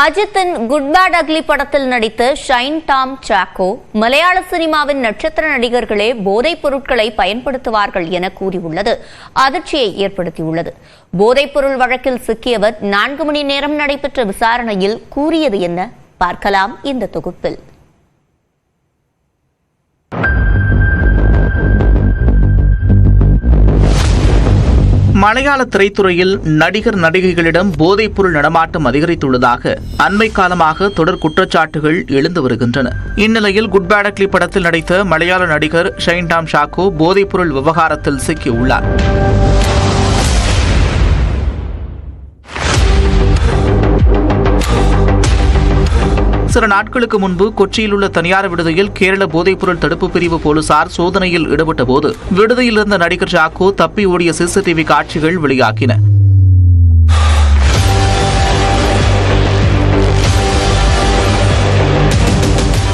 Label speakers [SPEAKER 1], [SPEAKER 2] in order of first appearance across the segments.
[SPEAKER 1] அஜித்தின் good bad ugly படத்தில் நடித்த ஷைன் டாம் சாக்கோ மலையாள சினிமாவின் நட்சத்திர நடிகர்களே போதைப் பொருட்களை பயன்படுத்துவார்கள் என கூறியுள்ளது. அதிர்ச்சியை ஏற்படுத்தியுள்ளது. போதைப் பொருள் வழக்கில் சிக்கியவர் நான்கு மணி நேரம் நடைபெற்ற விசாரணையில் கூறியது என்ன? பார்க்கலாம் இந்த தொகுப்பில்.
[SPEAKER 2] மலையாள திரைத்துறையில் நடிகர் நடிகைகளிடம் போதைப்பொருள் நடமாட்டம் அதிகரித்துள்ளதாக அண்மை காலமாக தொடர் குற்றச்சாட்டுகள் எழுந்து வருகின்றன. இந்நிலையில் குட் பேடக்லி படத்தில் நடித்த மலையாள நடிகர் ஷைன் டாம் ஷாக்கோ போதைப்பொருள் விவகாரத்தில் சிக்கியுள்ளார். சில நாட்களுக்கு முன்பு கொச்சியில் உள்ள தனியார் விடுதியில் கேரள போதைப்பொருள் தடுப்பு பிரிவு போலீசார் சோதனையில் ஈடுபட்ட போது விடுதியில் இருந்த நடிகர் ஜாக்கோ தப்பி ஓடிய சிசிடிவி காட்சிகள் வெளியாகின.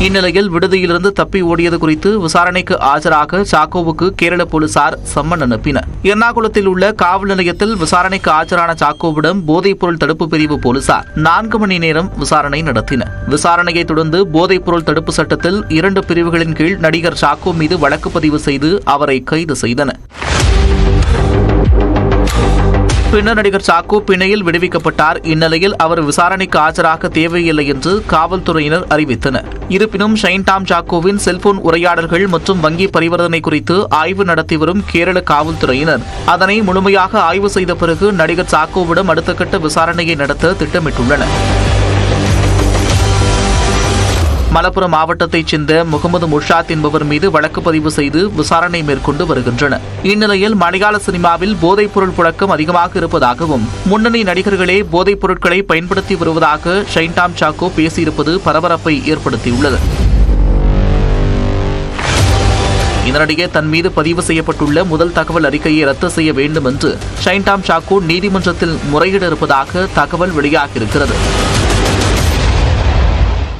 [SPEAKER 2] இந்நிலையில் விடுதியிலிருந்து தப்பி ஓடியது குறித்து விசாரணைக்கு ஆஜராக சாக்கோவுக்கு கேரள போலீசார் சம்மன் அனுப்பினர். எர்ணாகுளத்தில் உள்ள காவல் நிலையத்தில் விசாரணைக்கு ஆஜரான சாக்கோவிடம் போதைப்பொருள் தடுப்பு பிரிவு போலீசார் நான்கு மணி நேரம் விசாரணை நடத்தினர். விசாரணையை தொடர்ந்து போதைப்பொருள் தடுப்பு சட்டத்தில் இரண்டு பிரிவுகளின் கீழ் நடிகர் சாக்கோ மீது வழக்கு பதிவு செய்து அவரை கைது செய்தனர். பின்னர் நடிகர் சாக்கோ பிணையில் விடுவிக்கப்பட்டார். இந்நிலையில் அவர் விசாரணைக்கு ஆஜராக தேவையில்லை என்று காவல்துறையினர் அறிவித்தனர். இருப்பினும் ஷைன் டாம் சாக்கோவின் செல்போன் உரையாடல்கள் மற்றும் வங்கி பரிவர்த்தனை குறித்து ஆய்வு நடத்தி வரும் கேரள காவல்துறையினர். அதனை முழுமையாக ஆய்வு செய்த பிறகு நடிகர் சாக்கோவிடம் அடுத்த கட்ட விசாரணையை நடத்த திட்டமிட்டுள்ளனர். மலப்புரம் மாவட்டத்தைச் சேர்ந்த முகமது முர்ஷாத் என்பவர் மீது வழக்கு பதிவு செய்து விசாரணை மேற்கொண்டு வருகின்றனர். இந்நிலையில் மலையாள சினிமாவில் போதைப் பொருள் புழக்கம் அதிகமாக இருப்பதாகவும் முன்னணி நடிகர்களே போதைப் பொருட்களை பயன்படுத்தி வருவதாக ஷைன்டாம் சாக்கோ பேசியிருப்பது பரபரப்பை ஏற்படுத்தியுள்ளது. இதனிடையே தன் மீது பதிவு செய்யப்பட்டுள்ள முதல் தகவல் அறிக்கையை ரத்து செய்ய வேண்டும் என்று ஷைன்டாம் சாக்கோ நீதிமன்றத்தில் முறையிட இருப்பதாக தகவல் வெளியாகியிருக்கிறது.